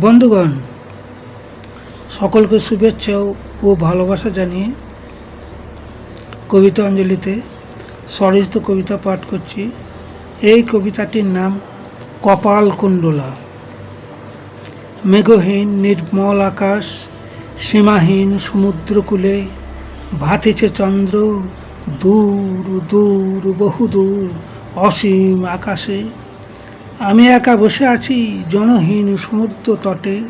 বন্ধুগণ, সকলকে শুভেচ্ছা ও- ভালোবাসা জানিয়ে কবিতা অঞ্জলিতে স্বরচিত কবিতা পাঠ করছি। এই কবিতাটির নাম কপাল কুণ্ডলা। মেঘহীন, নির্মল আকাশ, সীমাহীন সমুদ্রকূলে ভাতিছে চন্দ্র, দূর দূর, বহুদূর, অসীম আকাশে আমি একা বসে আছি জনহীন সমুদ্র তটে।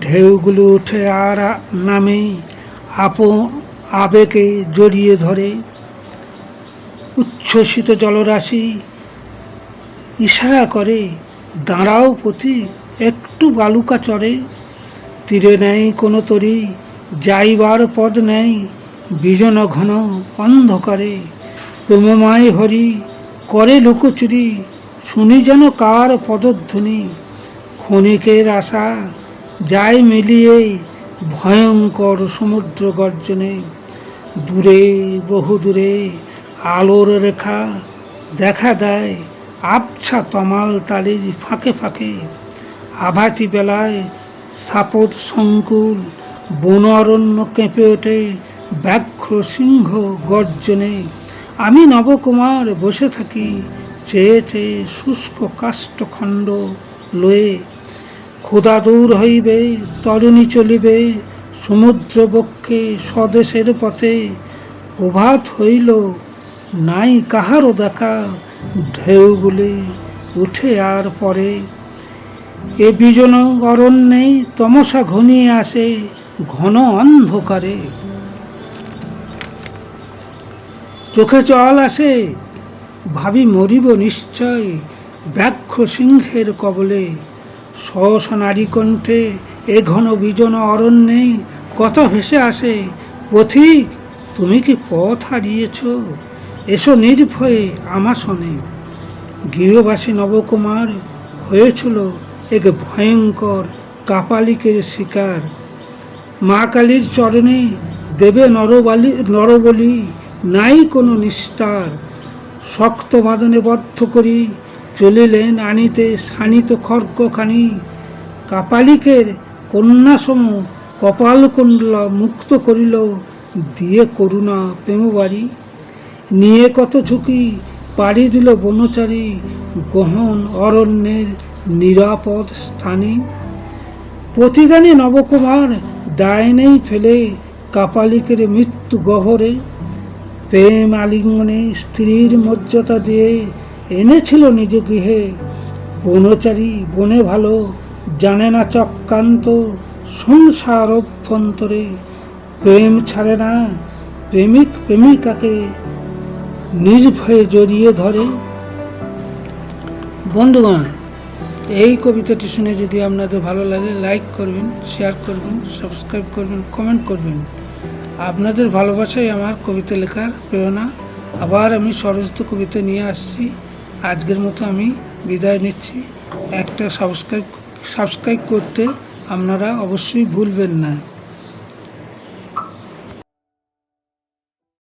ঢেউগুলো উঠে আর নামে আপন আবেগে জড়িয়ে ধরে। উচ্ছ্বসিত জলরাশি ইশারা করে, দাঁড়াও পথি, একটু বালুকা চড়ে। তীরে নেই কোনো তরি, যাইবার পদ নেই, বিজন ঘন অন্ধকারে। প্রেমময় হরি, করে লুকোচুরি। শুনি যেন কার পদধ্বনি। ক্ষণিকের আশা যায় মিলিয়ে ভয়ঙ্কর সমুদ্র গর্জনে। দূরে বহু দূরে আলোর রেখা দেখা দেয় আবছা তমাল তালির ফাঁকে ফাঁকে। আভাতি বেলায় সাপদ সংকুল বন অরণ্য কেঁপে ওঠে ব্যাঘ্র সিংহ গর্জনে। আমি নবকুমার বসে থাকি চেয়ে চেয়ে শুষ্ক কাষ্ঠখণ্ড লয়ে ক্ষুধা দূর হইবে, তরুণী চলিবে সমুদ্র বক্ষে স্বদেশের পথে, প্রভাত হইল, নাই কাহারও দেখা, ঢেউগুলি উঠে আর পরে এ বিজন অরণ্যেই তমসা ঘনিয়ে আসে, ঘন অন্ধকারে। চোখে জল আসে ভাবি মরিব নিশ্চয়, ব্যাঘ্র সিংহের কবলে। সহসা নারী কণ্ঠে এ ঘন বিজন অরণ্যে কথা ভেসে আসে, পথিক, তুমি কি পথ হারিয়েছ? এসো নির্ভয়ে আমার শোনে গৃহবাসী নবকুমার হয়েছিল এক ভয়ঙ্কর কাপালিকের শিকার। মা কালীর চরণে দেবে নরবালি, নরবলি, নাই কোনো নিস্তার শক্ত বাঁধনে বদ্ধ করি চলিলেন আনিতে শানিত খর্গখানি কাপালিকের কন্যাসম কপাল কুণ্ডলা মুক্ত করিল, দিয়ে করুণা প্রেমবাড়ি। নিয়ে কত ঝুঁকি, পাড়ি দিল বনচারী, গহন অরণ্যের নিরাপদ স্থানে। প্রতিদানে নবকুমার দায় নেই ফেলে কাপালিকের মৃত্যু গহরে। প্রেম আলিঙ্গনে স্ত্রীর মর্যাদা দিয়ে এনেছিল নিজ গৃহে। বনচারী, বনে ভালো, জানে না চক্রান্ত, সংসার অভ্যন্তরে। প্রেম ছাড়ে না, প্রেমিক প্রেমিকাকে নির্ভয়ে জড়িয়ে ধরে। বন্ধুগণ, এই কবিতাটি শুনে যদি আপনাদের ভালো লাগে লাইক করবেন শেয়ার করবেন সাবস্ক্রাইব করবেন কমেন্ট করবেন। আপনাদের ভালোবাসাই আমার কবিতা লেখার প্রেরণা। আবার আমি সরস্বত কবিতা নিয়ে আসছি। আজকের মতো আমি বিদায় নিচ্ছি। একটা সাবস্ক্রাইব সাবস্ক্রাইব করতে আপনারা অবশ্যই ভুলবেন না।